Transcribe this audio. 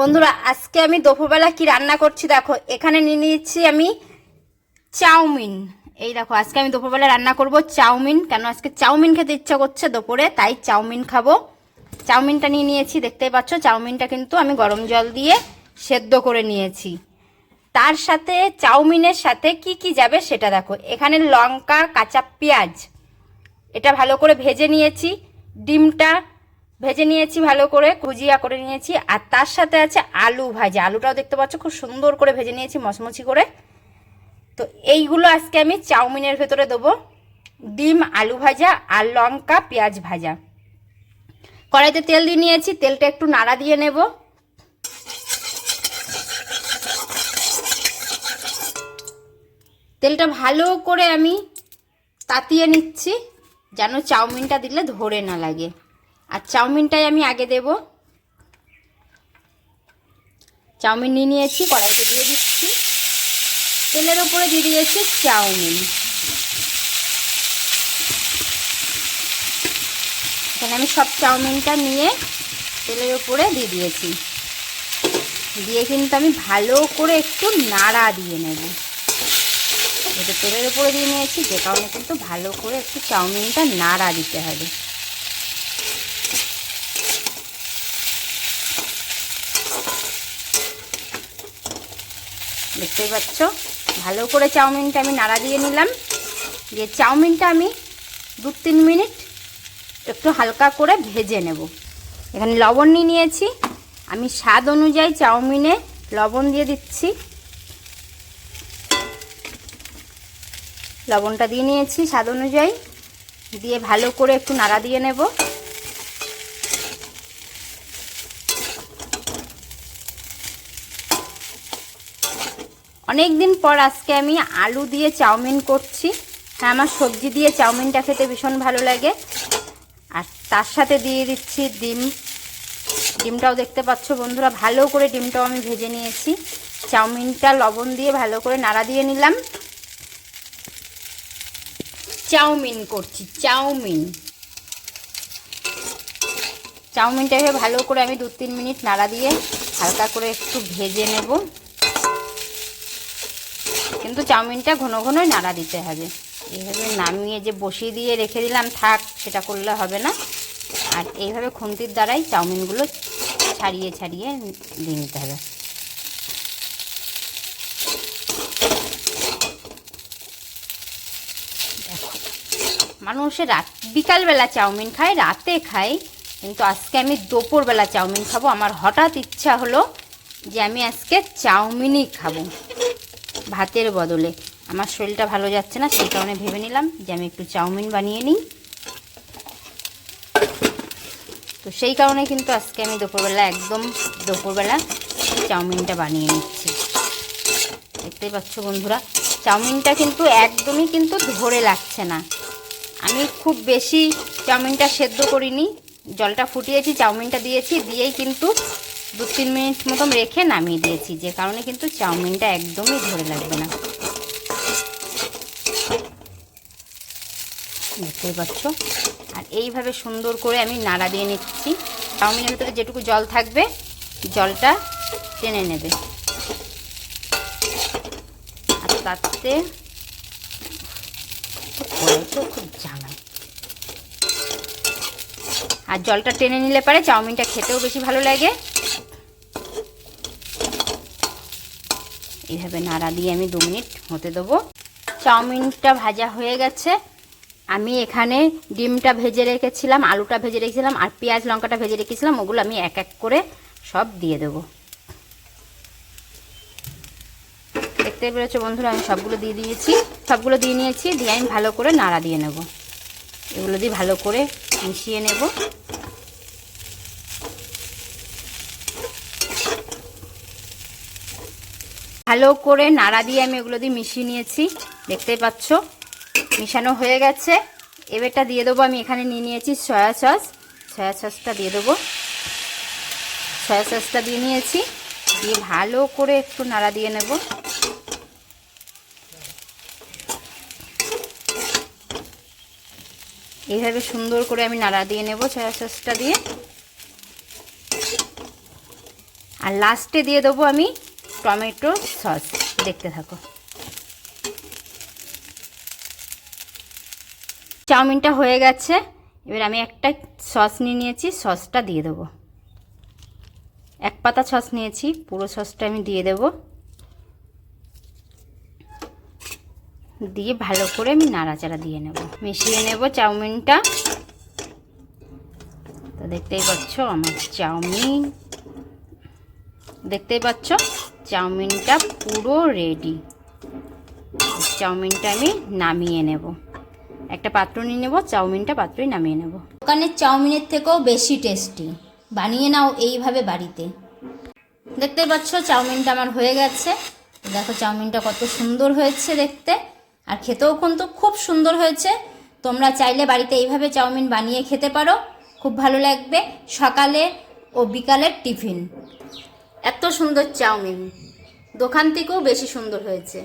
বন্ধুরা, আজকে আমি দুপুরবেলা কি রান্না করছি দেখো। এখানে নিয়ে নিয়েছি আমি চাউমিন। এই দেখো, আজকে আমি দুপুরবেলা রান্না করব চাউমিন। কেন আজকে চাউমিন খেতে ইচ্ছা করছে দুপুরে, তাই চাউমিন খাব। চাউমিনটা নিয়ে নিয়েছি, দেখতেই পাচ্ছ, চাউমিনটা কিন্তু আমি গরম জল দিয়ে সেদ্ধ করে নিয়েছি। তার সাথে চাউমিনের সাথে কি কি যাবে সেটা দেখো। এখানে লঙ্কা, কাঁচা পেঁয়াজ, এটা ভালো করে ভেজে নিয়েছি। ডিমটা ভেজে নিয়েছি ভালো করে, কুজিয়া করে নিয়েছি, আর তার সাথে আছে আলু ভাজা। আলুটাও দেখতে পাচ্ছ খুব সুন্দর করে ভেজে নিয়েছি, মচমচি করে। তো এইগুলো আজকে আমি চাউমিনের ভেতরে দেবো। ডিম, আলু ভাজা আর লঙ্কা, পেঁয়াজ ভাজা। কড়াইতে তেল দিয়ে নিয়েছি, তেলটা একটু নাড়া দিয়ে নেব। তেলটা ভালো করে আমি তাতিয়ে নিচ্ছি, যেন চাউমিনটা দিলে ধরে না লাগে। আর চাউমিনটাই আমি আগে দেব। চাউমিন নিয়ে নিয়েছি, কড়াইতে দিয়ে দিচ্ছি। তেলের উপরে দিয়ে দিয়েছি চাউমিন। এখানে আমি সব চাউমিনটা নিয়ে তেলের উপরে দিয়ে দিয়েছি। দিয়ে কিন্তু আমি ভালো করে একটু নাড়া দিয়ে নেব। এটা তেলের উপরে দিয়ে নিয়েছি, যে কারণে কিন্তু ভালো করে একটু চাউমিনটা নাড়া দিতে হবে। দেখতেই পাচ্ছ? ভালো করে চাউমিনটা আমি নাড়া দিয়ে নিলাম। দিয়ে চাউমিনটা আমি দু তিন মিনিট একটু হালকা করে ভেজে নেব। এখানে লবণ নিয়ে নিয়েছি। আমি স্বাদ অনুযায়ী চাউমিনে লবণ দিয়ে দিচ্ছি। লবণটা দিয়ে নিয়েছি স্বাদ অনুযায়ী। দিয়ে ভালো করে একটু নাড়া দিয়ে নেব। অনেক দিন পর আজকে আমি আলু দিয়ে চাউমিন করছি। হ্যাঁ আমার সবজি দিয়ে চাউমিনটা খেতে ভীষণ ভালো লাগে। আর তার সাথে দিয়ে দিচ্ছি ডিম। ডিমটাও দেখতে পাচ্ছ বন্ধুরা, ভালো করে ডিমটাও আমি ভেজে নিয়েছি। চাউমিনটা লবণ দিয়ে ভালো করে নাড়া দিয়ে নিলাম। চাউমিন করছি, চাউমিন। চাউমিনটাকে ভালো করে আমি দু তিন মিনিট নাড়া দিয়ে হালকা করে একটু ভেজে নেব। কিন্তু চাউমিনটা ঘন ঘনই নাড়া দিতে হবে। এইভাবে নামিয়ে যে বসিয়ে দিয়ে রেখে দিলাম, থাক, সেটা করলে হবে না। আর এইভাবে খুন্তির দ্বারাই চাউমিনগুলো ছাড়িয়ে ছাড়িয়ে দিয়ে নিতে হবে। দেখো মানুষের রাত, বিকালবেলা চাউমিন খায়, রাতে খায়, কিন্তু আজকে আমি দুপুরবেলা চাউমিন খাব। আমার হঠাৎ ইচ্ছা হলো যে আমি আজকে চাউমিনই খাব। ভাতের বদলে। আমার শরীরটা ভালো যাচ্ছে না, সেই কারণে ভেবে নিলাম যে আমি একটু চাউমিন বানিয়ে নিই। তো সেই কারণে কিন্তু আজকে আমি দুপুরবেলা একদম দুপুরবেলা চাউমিনটা বানিয়ে নিচ্ছি। দেখতেই পাচ্ছ বন্ধুরা, চাউমিনটা কিন্তু একদমই কিন্তু ধরে লাগছে না। আমি খুব বেশি চাউমিনটা সেদ্ধ করিনি, জলটা ফুটিয়েছি, চাউমিনটা দিয়েছি, দিয়েই কিন্তু দু তিন মিনিট মতন রেখে নামিয়ে দিয়েছি, যে কারণে কিন্তু চাউমিনটা একদমই ধরে লাগবে না। দেখতেই পাচ্ছ? আর এইভাবে সুন্দর করে আমি নাড়া দিয়ে নিচ্ছি। চাউমিনের ভিতরে যেটুকু জল থাকবে, জলটা টেনে নেবে। আর তাতে খুব জ্বালায়। আর জলটা টেনে নিলে পারে, চাউমিনটা খেতেও বেশি ভালো লাগে। এইভাবে নাড়া দিয়ে আমি দু মিনিট হতে দেবো। চাউমিনটা ভাজা হয়ে গেছে। আমি এখানে ডিমটা ভেজে রেখেছিলাম, আলুটা ভেজে রেখেছিলাম আর পেঁয়াজ, লঙ্কাটা ভেজে রেখেছিলাম। ওগুলো আমি এক এক করে সব দিয়ে দেবো। দেখতে পেরেছ বন্ধুরা, আমি সবগুলো দিয়ে দিয়েছি। সবগুলো দিয়ে নিয়েছি, দিয়ে আমি ভালো করে নাড়া দিয়ে নেব। এগুলো দিয়ে ভালো করে মিশিয়ে নেব। ভালো করে নাড়া দিয়ে আমি এগুলো দিয়ে মিশিয়ে নিয়েছি। দেখতেই পাচ্ছ, মিশানো হয়ে গেছে। এবারটা দিয়ে দেবো, আমি এখানে নিয়ে নিয়েছি সয়া সস। সয়া সসটা দিয়ে দেবো। সয়া সসটা দিয়ে নিয়েছি। দিয়ে ভালো করে একটু নাড়া দিয়ে নেব। এইভাবে সুন্দর করে আমি নাড়া দিয়ে নেব সয়া সসটা দিয়ে। আর লাস্টে দিয়ে দেবো আমি টমেটো সস, দেখতে থাকো। চাউমিনটা হয়ে গেছে, এবার আমি একটা সস নিয়ে নিয়েছি, সসটা দিয়ে দেবো। এক পাতা সস নিয়েছি, পুরো সসটা আমি দিয়ে দেব। দিয়ে ভালো করে আমি নাড়াচাড়া দিয়ে নেব। মিশিয়ে নেব চাউমিনটা। তো দেখতেই পাচ্ছ, আমার চাউমিন। দেখতেই পাচ্ছ? চাউমিনটা পুরো রেডি চাউমিনটা আমি নামিয়ে নেব। একটা পাত্র নিয়ে নেব, চাউমিনটা পাত্রই নামিয়ে নেব। দোকানের চাউমিনের থেকেও বেশি টেস্টি বানিয়ে নাও এইভাবে বাড়িতে। দেখতেই পাচ্ছ, চাউমিনটা আমার হয়ে গেছে। দেখো চাউমিনটা কত সুন্দর হয়েছে দেখতে। আর খেতেও কিন্তু খুব সুন্দর হয়েছে। তোমরা চাইলে বাড়িতে এইভাবে চাউমিন বানিয়ে খেতে পারো। খুব ভালো লাগবে সকালে ও বিকালের টিফিন। এত সুন্দর চাউমিন। দোকান থেকেও বেশি সুন্দর হয়েছে।